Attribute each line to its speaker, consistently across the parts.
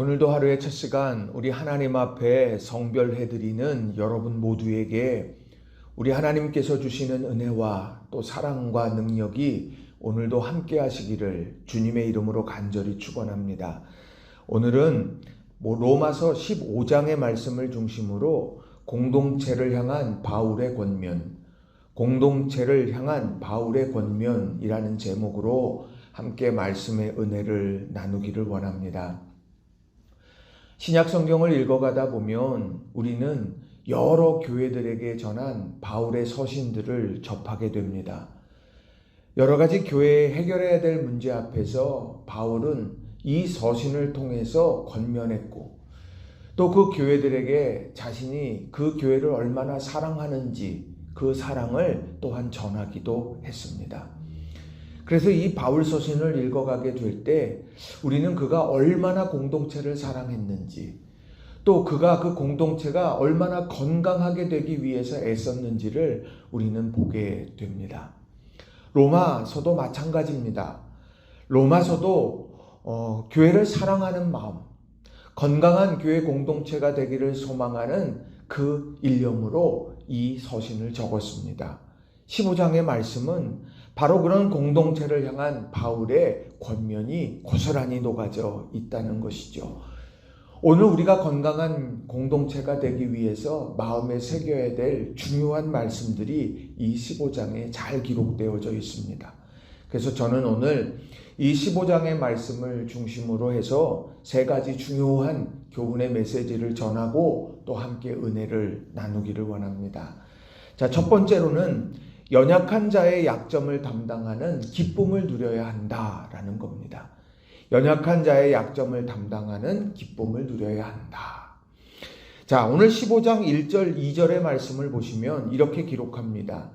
Speaker 1: 오늘도 하루의 첫 시간 우리 하나님 앞에 성별해 드리는 여러분 모두에게 우리 하나님께서 주시는 은혜와 또 사랑과 능력이 오늘도 함께 하시기를 주님의 이름으로 간절히 축원합니다. 오늘은 뭐 로마서 15장의 말씀을 중심으로 공동체를 향한 바울의 권면, 공동체를 향한 바울의 권면이라는 제목으로 함께 말씀의 은혜를 나누기를 원합니다. 신약 성경을 읽어가다 보면 우리는 여러 교회들에게 전한 바울의 서신들을 접하게 됩니다. 여러 가지 교회에 해결해야 될 문제 앞에서 바울은 이 서신을 통해서 권면했고 또 그 교회들에게 자신이 그 교회를 얼마나 사랑하는지 그 사랑을 또한 전하기도 했습니다. 그래서 이 바울 서신을 읽어가게 될 때 우리는 그가 얼마나 공동체를 사랑했는지 또 그가 그 공동체가 얼마나 건강하게 되기 위해서 애썼는지를 우리는 보게 됩니다. 로마서도 마찬가지입니다. 로마서도 어, 교회를 사랑하는 마음, 건강한 교회 공동체가 되기를 소망하는 그 일념으로 이 서신을 적었습니다. 15장의 말씀은 바로 그런 공동체를 향한 바울의 권면이 고스란히 녹아져 있다는 것이죠. 오늘 우리가 건강한 공동체가 되기 위해서 마음에 새겨야 될 중요한 말씀들이 이 15장에 잘 기록되어져 있습니다. 그래서 저는 오늘 이 15장의 말씀을 중심으로 해서 세 가지 중요한 교훈의 메시지를 전하고 또 함께 은혜를 나누기를 원합니다. 자, 첫 번째로는 연약한 자의 약점을 담당하는 기쁨을 누려야 한다라는 겁니다. 연약한 자의 약점을 담당하는 기쁨을 누려야 한다. 자, 오늘 15장 1절, 2절의 말씀을 보시면 이렇게 기록합니다.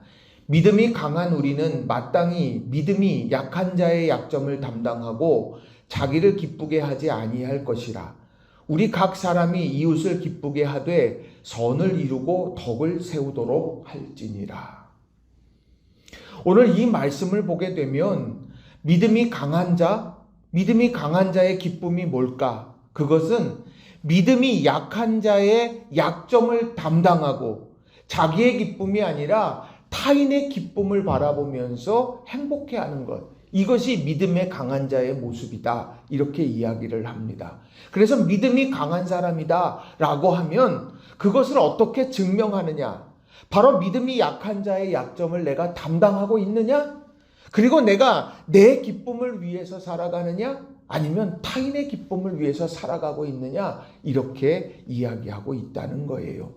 Speaker 1: 믿음이 강한 우리는 마땅히 믿음이 약한 자의 약점을 담당하고 자기를 기쁘게 하지 아니할 것이라. 우리 각 사람이 이웃을 기쁘게 하되 선을 이루고 덕을 세우도록 할지니라. 오늘 이 말씀을 보게 되면 믿음이 강한 자, 믿음이 강한 자의 기쁨이 뭘까? 그것은 믿음이 약한 자의 약점을 담당하고 자기의 기쁨이 아니라 타인의 기쁨을 바라보면서 행복해 하는 것. 이것이 믿음의 강한 자의 모습이다. 이렇게 이야기를 합니다. 그래서 믿음이 강한 사람이다. 라고 하면 그것을 어떻게 증명하느냐? 바로 믿음이 약한 자의 약점을 내가 담당하고 있느냐? 그리고 내가 내 기쁨을 위해서 살아가느냐? 아니면 타인의 기쁨을 위해서 살아가고 있느냐? 이렇게 이야기하고 있다는 거예요.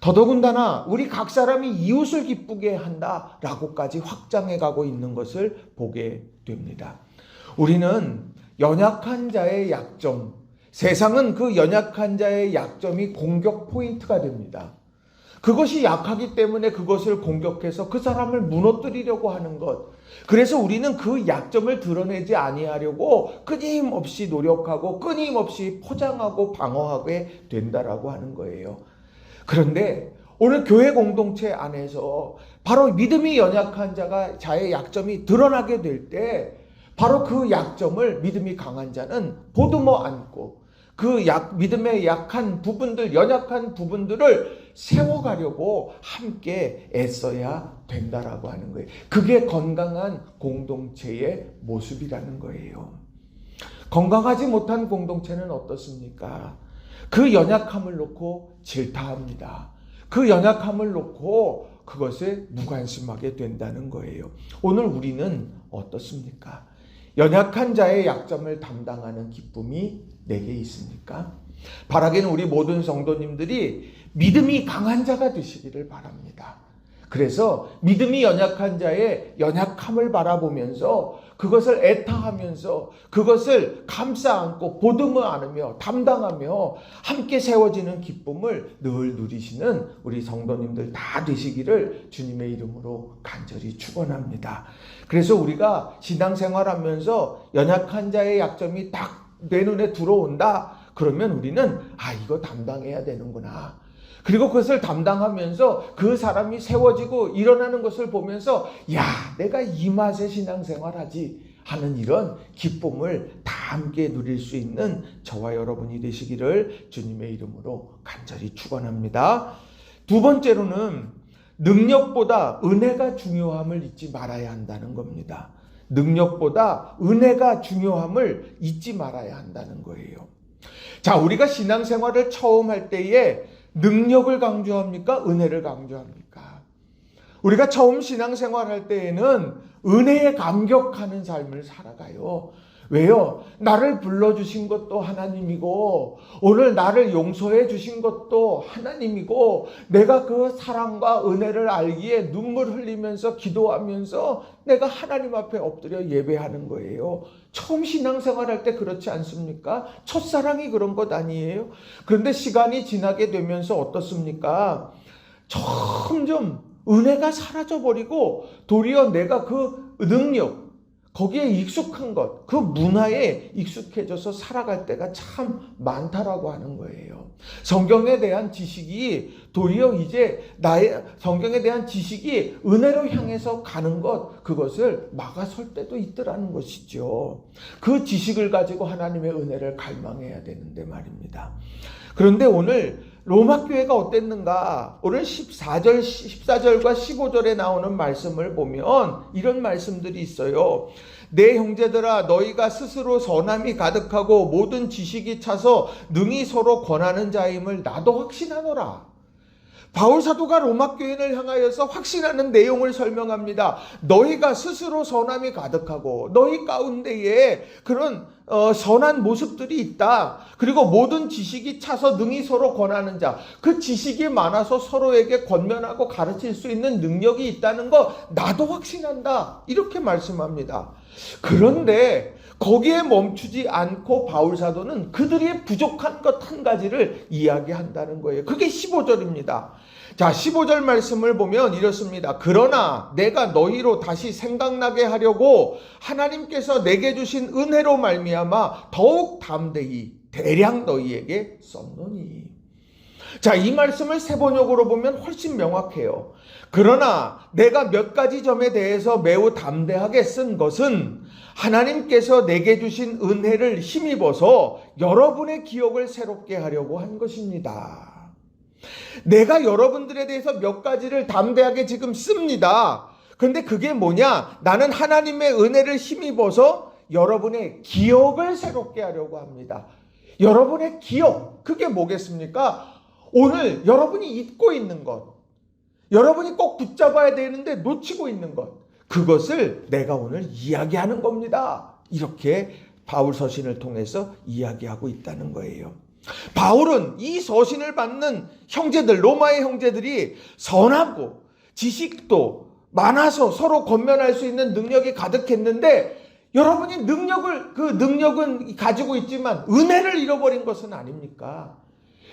Speaker 1: 더더군다나 우리 각 사람이 이웃을 기쁘게 한다라고까지 확장해 가고 있는 것을 보게 됩니다. 우리는 연약한 자의 약점, 세상은 그 연약한 자의 약점이 공격 포인트가 됩니다. 그것이 약하기 때문에 그것을 공격해서 그 사람을 무너뜨리려고 하는 것. 그래서 우리는 그 약점을 드러내지 아니하려고 끊임없이 노력하고 끊임없이 포장하고 방어하게 된다라고 하는 거예요. 그런데 오늘 교회 공동체 안에서 바로 믿음이 연약한 자가 자의 약점이 드러나게 될 때 바로 그 약점을 믿음이 강한 자는 보듬어 안고 그 약, 믿음의 약한 부분들, 연약한 부분들을 세워가려고 함께 애써야 된다라고 하는 거예요. 그게 건강한 공동체의 모습이라는 거예요. 건강하지 못한 공동체는 어떻습니까? 그 연약함을 놓고 질타합니다. 그 연약함을 놓고 그것에 무관심하게 된다는 거예요. 오늘 우리는 어떻습니까? 연약한 자의 약점을 담당하는 기쁨이 내게 있습니까? 바라기는 우리 모든 성도님들이 믿음이 강한 자가 되시기를 바랍니다. 그래서 믿음이 연약한 자의 연약함을 바라보면서 그것을 애타하면서 그것을 감싸 안고 보듬어 안으며 담당하며 함께 세워지는 기쁨을 늘 누리시는 우리 성도님들 다 되시기를 주님의 이름으로 간절히 축원합니다. 그래서 우리가 신앙생활하면서 연약한 자의 약점이 딱 내 눈에 들어온다. 그러면 우리는 아 이거 담당해야 되는구나. 그리고 그것을 담당하면서 그 사람이 세워지고 일어나는 것을 보면서 야 내가 이 맛에 신앙생활하지 하는 이런 기쁨을 다 함께 누릴 수 있는 저와 여러분이 되시기를 주님의 이름으로 간절히 축원합니다. 두 번째로는 능력보다 은혜가 중요함을 잊지 말아야 한다는 겁니다. 능력보다 은혜가 중요함을 잊지 말아야 한다는 거예요. 자, 우리가 신앙생활을 처음 할 때에 능력을 강조합니까? 은혜를 강조합니까? 우리가 처음 신앙생활 할 때에는 은혜에 감격하는 삶을 살아가요. 왜요? 나를 불러주신 것도 하나님이고, 오늘 나를 용서해 주신 것도 하나님이고, 내가 그 사랑과 은혜를 알기에 눈물 흘리면서 기도하면서 내가 하나님 앞에 엎드려 예배하는 거예요. 처음 신앙생활 할 때 그렇지 않습니까? 첫사랑이 그런 것 아니에요? 그런데 시간이 지나게 되면서 어떻습니까? 점점 은혜가 사라져버리고 도리어 내가 그 능력, 거기에 익숙한 것, 그 문화에 익숙해져서 살아갈 때가 참 많다라고 하는 거예요. 성경에 대한 지식이 도리어 이제 나의 성경에 대한 지식이 은혜로 향해서 가는 것, 그것을 막아설 때도 있더라는 것이죠. 그 지식을 가지고 하나님의 은혜를 갈망해야 되는데 말입니다. 그런데 오늘 로마 교회가 어땠는가? 오늘 14절 14절과 15절에 나오는 말씀을 보면 이런 말씀들이 있어요. 내 형제들아 너희가 스스로 선함이 가득하고 모든 지식이 차서 능히 서로 권하는 자임을 나도 확신하노라. 바울 사도가 로마 교인을 향하여서 확신하는 내용을 설명합니다. 너희가 스스로 선함이 가득하고 너희 가운데에 그런 어, 선한 모습들이 있다. 그리고 모든 지식이 차서 능히 서로 권하는 자. 그 지식이 많아서 서로에게 권면하고 가르칠 수 있는 능력이 있다는 거 나도 확신한다. 이렇게 말씀합니다. 그런데 거기에 멈추지 않고 바울 사도는 그들이 부족한 것 한 가지를 이야기한다는 거예요. 그게 15절입니다. 자, 15절 말씀을 보면 이렇습니다. 그러나 내가 너희로 다시 생각나게 하려고 하나님께서 내게 주신 은혜로 말미암아 더욱 담대히 대량 너희에게 썼노니. 자, 이 말씀을 세 번역으로 보면 훨씬 명확해요. 그러나 내가 몇 가지 점에 대해서 매우 담대하게 쓴 것은 하나님께서 내게 주신 은혜를 힘입어서 여러분의 기억을 새롭게 하려고 한 것입니다. 내가 여러분들에 대해서 몇 가지를 담대하게 지금 씁니다. 그런데 그게 뭐냐? 나는 하나님의 은혜를 힘입어서 여러분의 기억을 새롭게 하려고 합니다. 여러분의 기억, 그게 뭐겠습니까? 오늘 여러분이 잊고 있는 것, 여러분이 꼭 붙잡아야 되는데 놓치고 있는 것, 그것을 내가 오늘 이야기하는 겁니다. 이렇게 바울 서신을 통해서 이야기하고 있다는 거예요. 바울은 이 서신을 받는 형제들, 로마의 형제들이 선하고 지식도 많아서 서로 권면할 수 있는 능력이 가득했는데 여러분이 능력을, 그 능력은 가지고 있지만 은혜를 잃어버린 것은 아닙니까?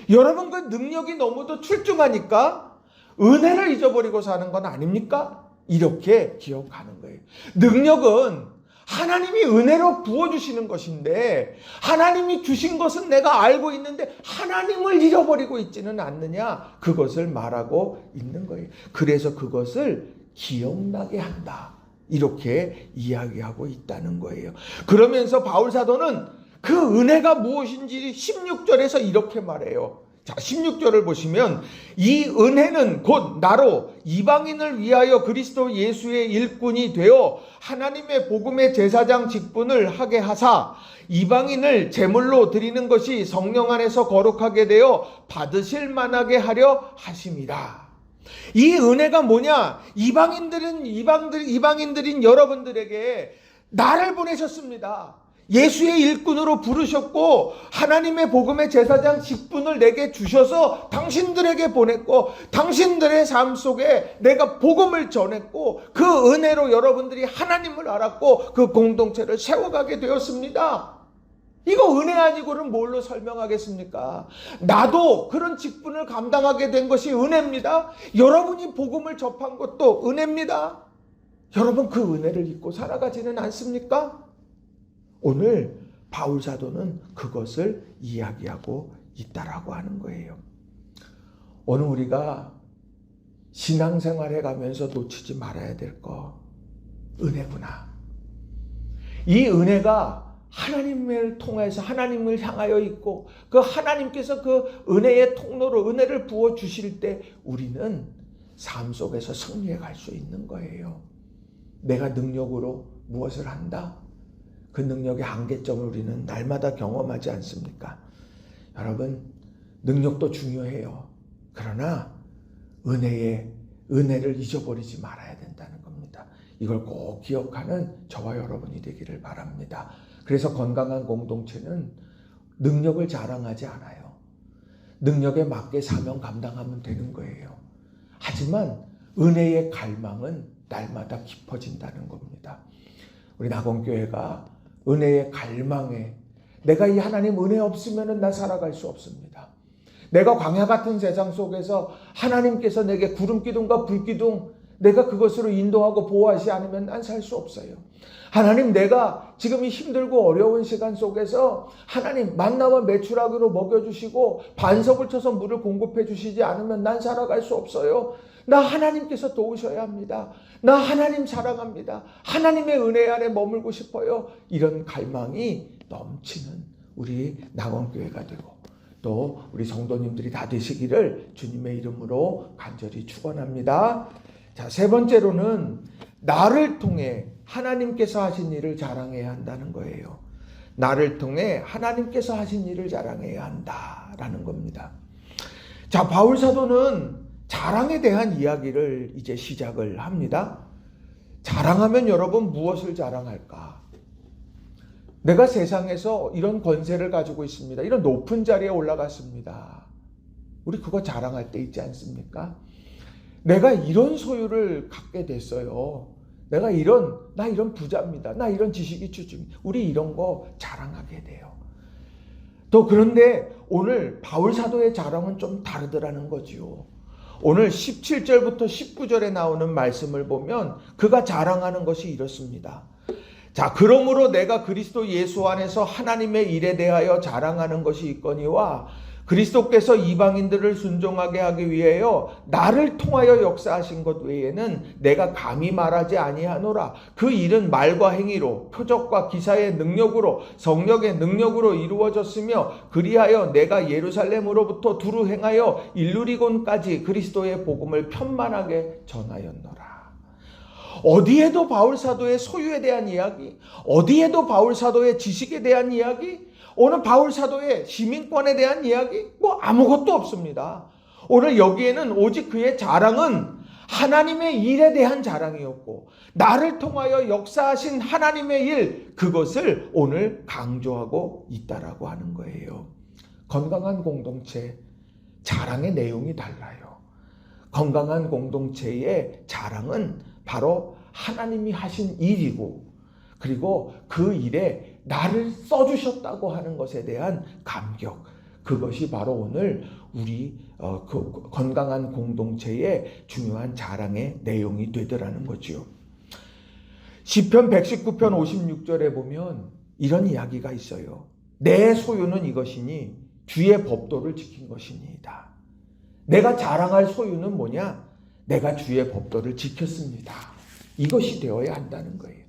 Speaker 1: 여러분 그 능력이 너무도 출중하니까 은혜를 잊어버리고 사는 건 아닙니까? 이렇게 기억하는 거예요. 능력은 하나님이 은혜로 부어주시는 것인데, 하나님이 주신 것은 내가 알고 있는데, 하나님을 잃어버리고 있지는 않느냐? 그것을 말하고 있는 거예요. 그래서 그것을 기억나게 한다. 이렇게 이야기하고 있다는 거예요. 그러면서 바울사도는 그 은혜가 무엇인지 16절에서 이렇게 말해요. 자, 16절을 보시면 이 은혜는 곧 나로 이방인을 위하여 그리스도 예수의 일꾼이 되어 하나님의 복음의 제사장 직분을 하게 하사 이방인을 제물로 드리는 것이 성령 안에서 거룩하게 되어 받으실 만하게 하려 하심이라. 이 은혜가 뭐냐? 이방인들은 이방들 이방인들인 여러분들에게 나를 보내셨습니다. 예수의 일꾼으로 부르셨고 하나님의 복음의 제사장 직분을 내게 주셔서 당신들에게 보냈고 당신들의 삶 속에 내가 복음을 전했고 그 은혜로 여러분들이 하나님을 알았고 그 공동체를 세워가게 되었습니다. 이거 은혜 아니고는 뭘로 설명하겠습니까? 나도 그런 직분을 감당하게 된 것이 은혜입니다. 여러분이 복음을 접한 것도 은혜입니다. 여러분 그 은혜를 잊고 살아가지는 않습니까? 오늘 바울 사도는 그것을 이야기하고 있다라고 하는 거예요. 오늘 우리가 신앙생활 해 가면서 놓치지 말아야 될 거 은혜구나. 이 은혜가 하나님을 통해서 하나님을 향하여 있고 그 하나님께서 그 은혜의 통로로 은혜를 부어 주실 때 우리는 삶 속에서 승리해 갈 수 있는 거예요. 내가 능력으로 무엇을 한다? 그 능력의 한계점을 우리는 날마다 경험하지 않습니까? 여러분, 능력도 중요해요. 그러나 은혜의 은혜를 잊어버리지 말아야 된다는 겁니다. 이걸 꼭 기억하는 저와 여러분이 되기를 바랍니다. 그래서 건강한 공동체는 능력을 자랑하지 않아요. 능력에 맞게 사명 감당하면 되는 거예요. 하지만 은혜의 갈망은 날마다 깊어진다는 겁니다. 우리 낙원교회가 은혜의 갈망에 내가 이 하나님 은혜 없으면 나 살아갈 수 없습니다. 내가 광야 같은 세상 속에서 하나님께서 내게 구름 기둥과 불 기둥 내가 그것으로 인도하고 보호하지 않으면 난 살 수 없어요. 하나님 내가 지금 이 힘들고 어려운 시간 속에서 하나님 만나와 매출하기로 먹여주시고 반석을 쳐서 물을 공급해 주시지 않으면 난 살아갈 수 없어요. 나 하나님께서 도우셔야 합니다. 나 하나님 사랑합니다. 하나님의 은혜 안에 머물고 싶어요. 이런 갈망이 넘치는 우리 낙원교회가 되고 또 우리 성도님들이 다 되시기를 주님의 이름으로 간절히 축원합니다. 자, 세 번째로는 나를 통해 하나님께서 하신 일을 자랑해야 한다는 거예요. 나를 통해 하나님께서 하신 일을 자랑해야 한다라는 겁니다. 자, 바울 사도는 자랑에 대한 이야기를 이제 시작을 합니다. 자랑하면 여러분 무엇을 자랑할까? 내가 세상에서 이런 권세를 가지고 있습니다. 이런 높은 자리에 올라갔습니다. 우리 그거 자랑할 때 있지 않습니까? 내가 이런 소유를 갖게 됐어요. 내가 이런, 나 이런 부자입니다. 나 이런 지식이 추중. 우리 이런 거 자랑하게 돼요. 또 그런데 오늘 바울 사도의 자랑은 좀 다르더라는 거지요. 오늘 17절부터 19절에 나오는 말씀을 보면 그가 자랑하는 것이 이렇습니다. 자, 그러므로 내가 그리스도 예수 안에서 하나님의 일에 대하여 자랑하는 것이 있거니와 그리스도께서 이방인들을 순종하게 하기 위하여 나를 통하여 역사하신 것 외에는 내가 감히 말하지 아니하노라. 그 일은 말과 행위로 표적과 기사의 능력으로 성령의 능력으로 이루어졌으며 그리하여 내가 예루살렘으로부터 두루 행하여 일루리곤까지 그리스도의 복음을 편만하게 전하였노라. 어디에도 바울 사도의 소유에 대한 이야기, 어디에도 바울 사도의 지식에 대한 이야기, 오늘 바울 사도의 시민권에 대한 이야기 뭐 아무것도 없습니다. 오늘 여기에는 오직 그의 자랑은 하나님의 일에 대한 자랑이었고 나를 통하여 역사하신 하나님의 일 그것을 오늘 강조하고 있다라고 하는 거예요. 건강한 공동체 자랑의 내용이 달라요. 건강한 공동체의 자랑은 바로 하나님이 하신 일이고 그리고 그 일에 나를 써주셨다고 하는 것에 대한 감격. 그것이 바로 오늘 우리 어, 그 건강한 공동체의 중요한 자랑의 내용이 되더라는 거지요. 시편 119편 56절에 보면 이런 이야기가 있어요. 내 소유는 이것이니 주의 법도를 지킨 것이니이다. 내가 자랑할 소유는 뭐냐? 내가 주의 법도를 지켰습니다. 이것이 되어야 한다는 거예요.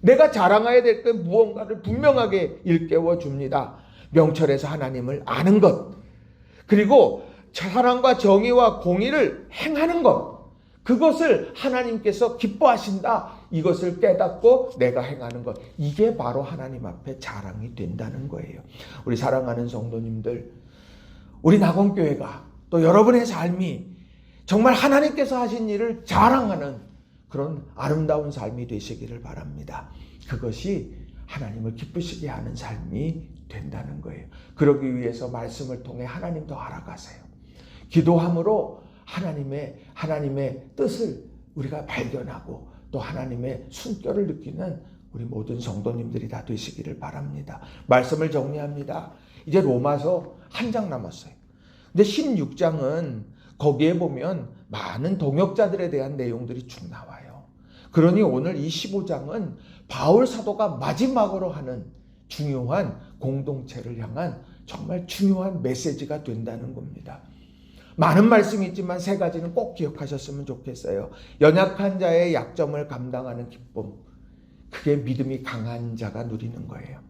Speaker 1: 내가 자랑해야 될게 무언가를 분명하게 일깨워 줍니다 명철에서 하나님을 아는 것 그리고 사랑과 정의와 공의를 행하는 것 그것을 하나님께서 기뻐하신다. 이것을 깨닫고 내가 행하는 것. 이게 바로 하나님 앞에 자랑이 된다는 거예요. 우리 사랑하는 성도님들, 우리 낙원교회가 또 여러분의 삶이 정말 하나님께서 하신 일을 자랑하는 그런 아름다운 삶이 되시기를 바랍니다. 그것이 하나님을 기쁘시게 하는 삶이 된다는 거예요. 그러기 위해서 말씀을 통해 하나님 도 알아가세요. 기도함으로 하나님의 하나님의 뜻을 우리가 발견하고 또 하나님의 숨결을 느끼는 우리 모든 성도님들이 다 되시기를 바랍니다. 말씀을 정리합니다. 이제 로마서 한 장 남았어요. 근데 16장은 거기에 보면 많은 동역자들에 대한 내용들이 쭉 나와요. 그러니 오늘 이 15장은 바울 사도가 마지막으로 하는 중요한 공동체를 향한 정말 중요한 메시지가 된다는 겁니다. 많은 말씀이 있지만 세 가지는 꼭 기억하셨으면 좋겠어요. 연약한 자의 약점을 감당하는 기쁨. 그게 믿음이 강한 자가 누리는 거예요.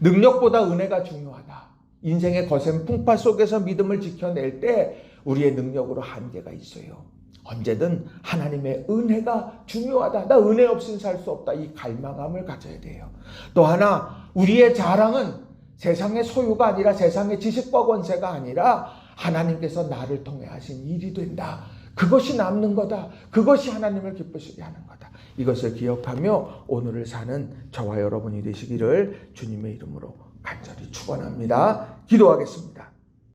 Speaker 1: 능력보다 은혜가 중요하다. 인생의 거센 풍파 속에서 믿음을 지켜낼 때 우리의 능력으로 한계가 있어요. 언제든 하나님의 은혜가 중요하다. 나 은혜 없이는 살수 없다. 이 갈망함을 가져야 돼요. 또 하나, 우리의 자랑은 세상의 소유가 아니라 세상의 지식과 권세가 아니라 하나님께서 나를 통해 하신 일이 된다. 그것이 남는 거다. 그것이 하나님을 기쁘시게 하는 거다. 이것을 기억하며 오늘을 사는 저와 여러분이 되시기를 주님의 이름으로 간절히 축원합니다. 기도하겠습니다.